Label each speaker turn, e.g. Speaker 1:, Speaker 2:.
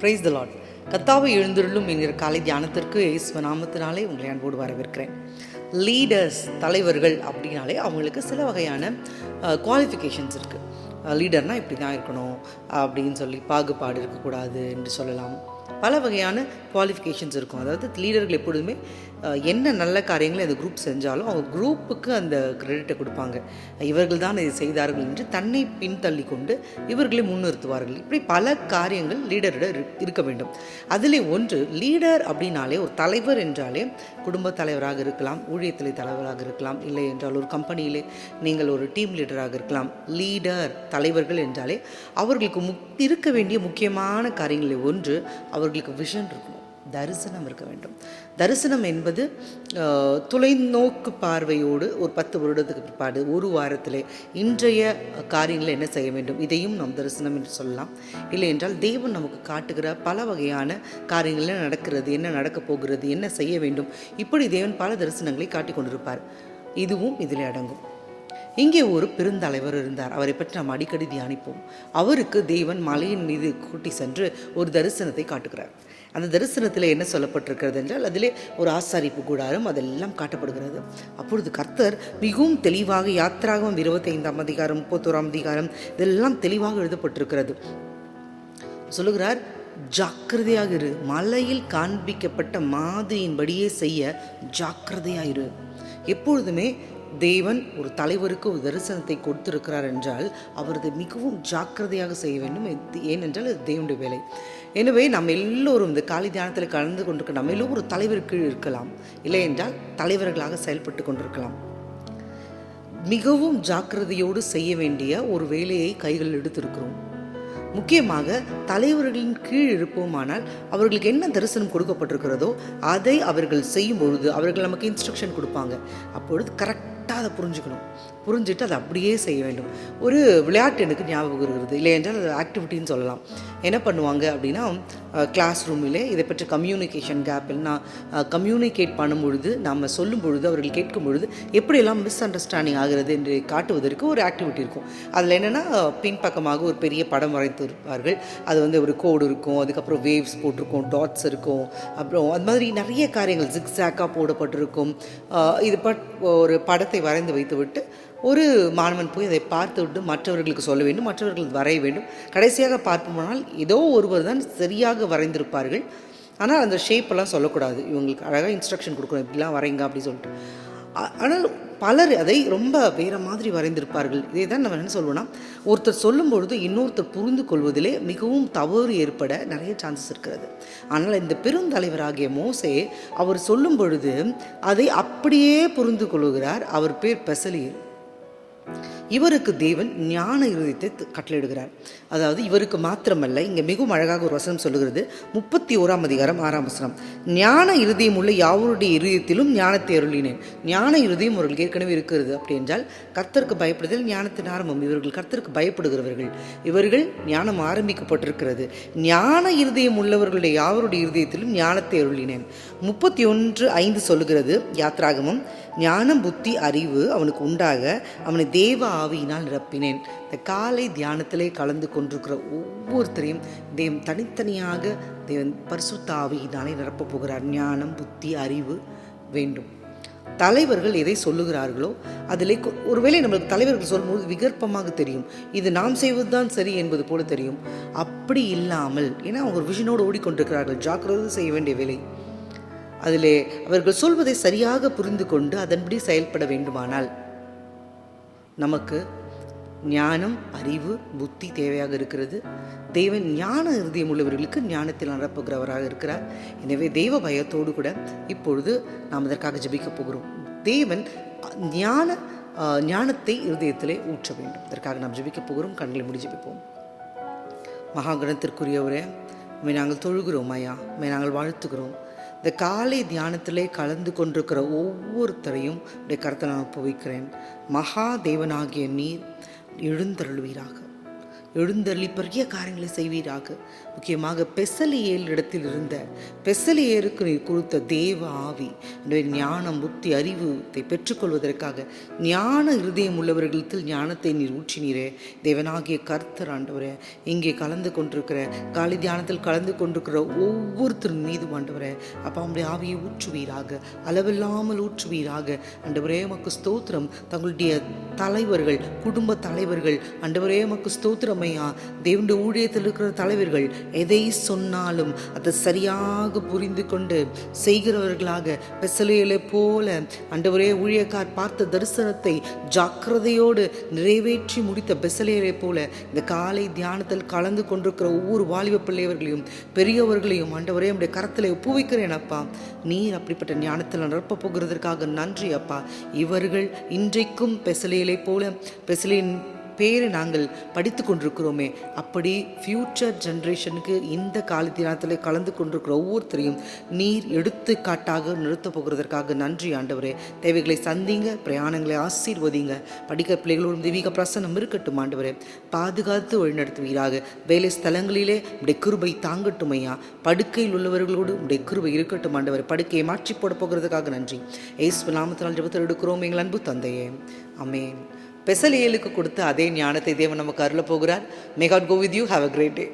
Speaker 1: Praise the lot கத்தாவை எழுந்திருளும் என்கிற காலை தியானத்திற்கு இயேசு நாமத்தினாலே உங்களை அன்போடு வரவேற்கிறேன். லீடர்ஸ் தலைவர்கள் அப்படின்னாலே அவங்களுக்கு சில வகையான குவாலிஃபிகேஷன்ஸ் இருக்குது லீடர்னால் இப்படி தான் இருக்கணும் அப்படின்னு சொல்லி பாகுபாடு இருக்கக்கூடாது என்று சொல்லலாம். பல வகையான குவாலிஃபிகேஷன்ஸ் இருக்கும். அதாவது லீடர்கள் எப்பொழுதுமே என்ன நல்ல காரியங்களை அந்த குரூப் செஞ்சாலும் அவங்க குரூப்புக்கு அந்த கிரெடிட்டை கொடுப்பாங்க. இவர்கள் தான் இதை செய்தார்கள் என்று தன்னை பின்தள்ளி கொண்டு இவர்களை முன்னிறுத்துவார்கள். இப்படி பல காரியங்கள் லீடரிடம் இரு- இருக்க வேண்டும். அதிலே ஒன்று லீடர் அப்படின்னாலே ஒரு தலைவர் என்றாலே குடும்ப தலைவராக இருக்கலாம் ஊழியத்திலே தலைவராக இருக்கலாம் இல்லை என்றால் ஒரு கம்பெனியிலே நீங்கள் ஒரு டீம் லீடராக இருக்கலாம். லீடர் தலைவர்கள் என்றாலே அவர்களுக்கு முக் இருக்க வேண்டிய முக்கியமான காரியங்களில் ஒன்று அவர்களுக்கு விஷன் இருக்கணும். தரிசனம் இருக்க வேண்டும். தரிசனம் என்பது தொலைநோக்கு பார்வையோடு ஒரு பத்து வருடத்துக்கு பிற்பாடு ஒரு வாரத்திலே இன்றைய காரியங்களை என்ன செய்ய வேண்டும்? இதையும் நாம் தரிசனம் என்று சொல்லலாம். இல்லை என்றால் தெய்வம் நமக்கு காட்டுகிற பல வகையான காரியங்கள் என்ன நடக்கிறது என்ன நடக்கப் போகிறது என்ன செய்ய வேண்டும்? இப்படி தேவன் பல தரிசனங்களை காட்டிக் கொண்டிருப்பார். இதுவும் இதில் அடங்கும். இங்கே ஒரு பெருந்தலைவர் இருந்தார். அவரை பற்றி நாம் அடிக்கடி தியானிப்போம். அவருக்கு தெய்வன் மலையின் மீது கூட்டி சென்று ஒரு தரிசனத்தை காட்டுகிறார். அந்த தரிசனத்தில் என்ன சொல்லப்பட்டிருக்கிறது என்றால் அதிலே ஒரு ஆசாரிப்பு கூடாரம் அதெல்லாம் காட்டப்படுகிறது. அப்பொழுது கர்த்தர் மிகவும் தெளிவாக யாத்திராகவும் இருபத்தைந்தாம் அதிகாரம் முப்பத்தோராம் அதிகாரம் இதெல்லாம் தெளிவாக எழுதப்பட்டிருக்கிறது. சொல்லுகிறார் ஜாக்கிரதையாக இரு. மலையில் காண்பிக்கப்பட்ட மாதிரியின்படியே செய்ய ஜாக்கிரதையாக இரு. எப்பொழுதுமே தேவன் ஒரு தலைவருக்கு ஒரு தரிசனத்தை கொடுத்திருக்கிறார் என்றால் அவரது மிகவும் ஜாக்கிரதையாக செய்ய வேண்டும். ஏனென்றால் அது தேவனுடைய வேலை. எனவே நம்ம எல்லோரும் இந்த காலை தியானத்தில் கலந்து கொண்டிருக்க நம்ம எல்லோரும் ஒரு கீழ் இருக்கலாம். இல்லை என்றால் தலைவர்களாக செயல்பட்டு கொண்டிருக்கலாம். மிகவும் ஜாக்கிரதையோடு செய்ய வேண்டிய ஒரு வேலையை கைகளில் எடுத்திருக்கிறோம். முக்கியமாக தலைவர்களின் கீழ் இருப்போமானால் அவர்களுக்கு என்ன தரிசனம் கொடுக்கப்பட்டிருக்கிறதோ அதை அவர்கள் செய்யும் பொழுது அவர்கள் நமக்கு இன்ஸ்ட்ரக்ஷன் கொடுப்பாங்க. அப்பொழுது கரெக்ட் அதை புரிஞ்சுக்கணும். புரிஞ்சுட்டு அதை அப்படியே செய்ய வேண்டும். ஒரு விளையாட்டு எனக்கு ஞாபகம் இருக்கிறது இல்லை என்றால் அது ஆக்டிவிட்டின்னு சொல்லலாம். என்ன பண்ணுவாங்க அப்படின்னா கிளாஸ் ரூமிலே இதை பற்றி கம்யூனிகேஷன் கேப் நான் கம்யூனிகேட் பண்ணும் பொழுது நாம் சொல்லும் பொழுது அவர்கள் கேட்கும் பொழுது எப்படியெல்லாம் மிஸ் அண்டர்ஸ்டாண்டிங் ஆகிறது என்று காட்டுவதற்கு ஒரு ஆக்டிவிட்டி இருக்கும். அதில் என்னென்னா பின்பக்கமாக ஒரு பெரிய படம் வரைத்திருப்பார்கள் அது வந்து ஒரு கோடு இருக்கும். அதுக்கப்புறம் வேவ்ஸ் போட்டிருக்கும். டாட்ஸ் இருக்கும். அப்புறம் அது மாதிரி நிறைய காரியங்கள் ஜிக்ஸாக்காக போடப்பட்டிருக்கும். இது பட் ஒரு படத்தை வரைந்து வைத்துவிட்டு ஒரு மாணவன் போய் அதை பார்த்துவிட்டு மற்றவர்களுக்கு சொல்ல வேண்டும் மற்றவர்கள் வரைய வேண்டும். கடைசியாக பார்ப்போமானால் ஏதோ ஒருவர் தான் சரியாக வரைந்திருப்பார்கள். ஆனால் அந்த ஷேப்பெல்லாம் சொல்லக்கூடாது. இவங்களுக்கு அழகாக இன்ஸ்ட்ரக்ஷன் கொடுக்கணும் இப்படிலாம் வரைங்க அப்படின்னு சொல்லிட்டு. ஆனால் பலர் அதை ரொம்ப வேற மாதிரி வரைந்திருப்பார்கள். இதை தான் நம்ம என்ன சொல்லுவோம்னா ஒருத்தர் சொல்லும் பொழுது இன்னொருத்தர் புரிந்து கொள்வதிலே மிகவும் தவறு ஏற்பட நிறைய சான்சஸ் இருக்கிறது. ஆனால் இந்த பெருந்தலைவராகிய மோசே அவர் சொல்லும் பொழுது அதை அப்படியே புரிந்து கொள்கிறார் அவர் பேர் பெசலியல் இவருக்கு தேவன் ஞான இருதயத்தை கட்டளையிடுகிறார். அதாவது இவருக்கு மாத்திரமல்ல இங்கே மிகவும் அழகாக ஒரு வசனம் சொல்லுகிறது. முப்பத்தி ஓராம் அதிகாரம் ஆறாம் வசனம். ஞான இருதயம் உள்ள யாவருடைய இருதயத்திலும் ஞானத்தை அருளினேன். ஞான இருதயம் அவர்கள் ஏற்கனவே இருக்கிறது அப்படி என்றால் கர்த்தருக்கு பயப்படுதல் ஞானத்தின் ஆரம்பம். இவர்கள் கர்த்தருக்கு பயப்படுகிறவர்கள். இவர்கள் ஞானம் ஆரம்பிக்கப்பட்டிருக்கிறது. ஞான இருதயம் உள்ளவர்களுடைய யாவருடைய இருதயத்திலும் ஞானத்தை அருளினேன். முப்பத்தி ஒன்று ஐந்து சொல்லுகிறது யாத்ராகமம். ஞானம் புத்தி அறிவு அவனுக்கு உண்டாக அவனை தேவ ஆவியினால் நிரப்பினேன். இந்த காலை தியானத்திலே கலந்து கொண்டிருக்கிற ஒவ்வொருத்தரையும் தேவன் தனித்தனியாக தேவன் பரிசுத்த ஆவியினாலே நிரப்பப் போகிறார். ஞானம் புத்தி அறிவு வேண்டும். தலைவர்கள் எதை சொல்லுகிறார்களோ அதிலே கொ- ஒருவேளை நம்மளுக்கு தலைவர்கள் சொல்லும்போது விகற்பமாக தெரியும். இது நாம் செய்வதுதான் சரி என்பது போல தெரியும். அப்படி இல்லாமல் ஏன்னா அவங்க ஒரு விஷனோடு ஓடிக்கொண்டிருக்கிறார்கள். ஜாக்கிரதை செய்ய வேண்டிய வேலை. அதிலே அவர்கள் சொல்வதை சரியாக புரிந்து கொண்டு அதன்படி செயல்பட வேண்டுமானால் நமக்கு ஞானம் அறிவு புத்தி தேவையாக இருக்கிறது. தெய்வன் ஞான இருதயம் உள்ளவர்களுக்கு ஞானத்தில் நிரப்புகிறவராக இருக்கிறார். எனவே தெய்வ பயத்தோடு கூட இப்பொழுது நாம் இதற்காக ஜபிக்கப் போகிறோம். தேவன் ஞான ஞானத்தை இருதயத்திலே ஊற்ற வேண்டும். இதற்காக நாம் ஜெபிக்க போகிறோம். கண்களை முடி ஜபிப்போம். மகாகணத்திற்குரியவரே உண்மை நாங்கள் தொழுகிறோம் ஐயா. உண்மை நாங்கள் வாழ்த்துகிறோம். இந்த காலை தியானத்திலே கலந்து கொண்டிருக்கிற ஒவ்வொருத்தரையும் உடைய கருத்தை நான் ஒப்புவிக்கிறேன். மகா தேவனாகிய நீர் எழுந்தருள்வீராக. எழுந்தருளி பெரிய காரியங்களை செய்வீராக. முக்கியமாக பெசலியேல் இடத்தில் இருந்த பெசலியேருக்கு நீர் கொடுத்த தேவ ஆவி ஞானம் புத்தி அறிவுத்தை பெற்றுக்கொள்வதற்காக ஞான இருதயம் உள்ளவர்களிடத்தில் ஞானத்தை நீர் ஊற்றினீரே. தேவனாகிய கர்த்தர் ஆண்டவரே இங்கே கலந்து கொண்டிருக்கிற காலை தியானத்தில் கலந்து கொண்டிருக்கிற ஒவ்வொருத்தர் மீது ஆண்டவரே அப்பா உங்களுடைய ஆவியை ஊற்றுவீராக அளவில்லாமல் ஊற்றுவீராக. ஆண்டவரே மக்கு ஸ்தோத்திரம். தங்களுடைய தலைவர்கள் குடும்ப தலைவர்கள் ஆண்டவரே மக்கு ஸ்தோத்திரம். உண்மையா? தேவனுடைய ஊழியத்தில் இருக்கிற தலைவர்கள் எதை சொன்னாலும் அதை சரியாக புரிந்து கொண்டு செய்கிறவர்களாக பெசலையிலே போல அண்டவரே ஊழியக்கார் பார்த்த தரிசனத்தை ஜாக்கிரதையோடு நிறைவேற்றி முடித்த பெசலையிலே போல இந்த காலை தியானத்தில் கலந்து கொண்டிருக்கிற ஒவ்வொரு வாலிப பிள்ளைவர்களையும் பெரியவர்களையும் ஆண்டவரே நம்முடைய கரத்தில் ஒப்புவிக்கிறேன் அப்பா. நீர் அப்படிப்பட்ட ஞானத்தில் நிரப்ப போகிறதற்காக நன்றி அப்பா. இவர்கள் இன்றைக்கும் பெசலையிலே போல பெசலின் பேரை நாங்கள் படித்து கொண்டிருக்கிறோமே அப்படி ஃப்யூச்சர் ஜென்ரேஷனுக்கு இந்த காலத்தினத்தில் கலந்து கொண்டிருக்கிற ஒவ்வொருத்தரையும் நீர் எடுத்துக்காட்டாக நிறுத்தப் போகிறதற்காக நன்றி ஆண்டவரே. தேவைகளை சந்திங்க பிரயாணங்களை ஆசீர்வதிங்க. படிக்க பிள்ளைகளோடும் தெய்வீக பிரசனம் இருக்கட்டும் ஆண்டவரே. பாதுகாத்து வழிநடத்துவீராக. வேலை ஸ்தலங்களிலே உடைய கிருபை தாங்கட்டும் ஐயா படுக்கையில் உள்ளவர்களோடு உடைய கிருபை இருக்கட்டும் ஆண்டவர். படுக்கையை மாற்றி போட போகிறதுக்காக நன்றி. ஏசு நாமத்தினால் ஜபத்தில் எடுக்கிறோம் எங்கள் அன்பு தந்தையே. அமேன் பெசலியலுக்கு கொடுத்த அதே ஞானத்தை தேவன் நமக்கு அருள போகிறார். May God go with you have a great day